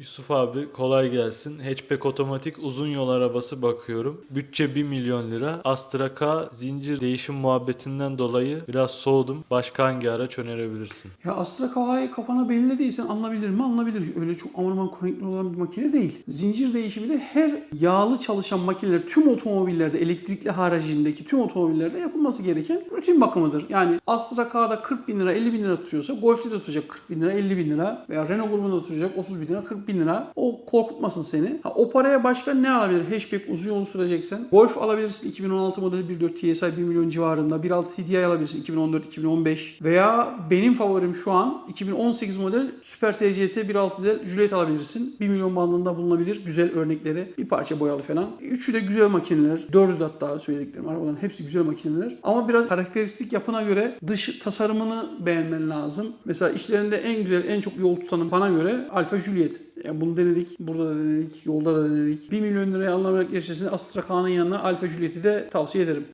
Yusuf abi kolay gelsin. Hatchback otomatik uzun yol arabası bakıyorum. Bütçe 1 milyon lira. Astra K zincir değişim muhabbetinden dolayı biraz soğudum. Başka hangi araç önerebilirsin? Ya Astra Kava'yı kafana belirlediysen alınabilir mi? Alınabilir. Öyle çok aman kronikli olan bir makine değil. Zincir değişimi de her yağlı çalışan makineler tüm otomobillerde elektrikli haricindeki tüm otomobillerde yapılması gereken rutin bakımıdır. Yani Astra K'da 40 bin lira 50 bin lira tutuyorsa Golf'te de tutacak 40 bin lira 50 bin lira veya Renault grubunda tutacak 30 bin lira 40 bin lira. O korkutmasın seni. Ha, o paraya başka ne alabilir? Hatchback uzun yol süreceksen. Golf alabilirsin 2016 modeli 1.4 TSI 1 milyon civarında. 1.6 TDI alabilirsin 2014-2015 veya benim favorim şu an 2018 model Super TCT 1.6 dizel Juliet alabilirsin. 1 milyon bandında bulunabilir. Güzel örnekleri. Bir parça boyalı falan. Üçü de güzel makineler. Dördü de hatta söylediklerim arabaların hepsi güzel makineler. Ama biraz karakteristik yapına göre dış tasarımını beğenmen lazım. Mesela işlerinde en güzel, en çok yol tutanı bana göre Alfa Juliet. Yani bunu denedik, burada da denedik, yolda da denedik. 1 milyon liraya alınabilecek yaşasın Astra K'nın yanına Alfa Juliet'i de tavsiye ederim.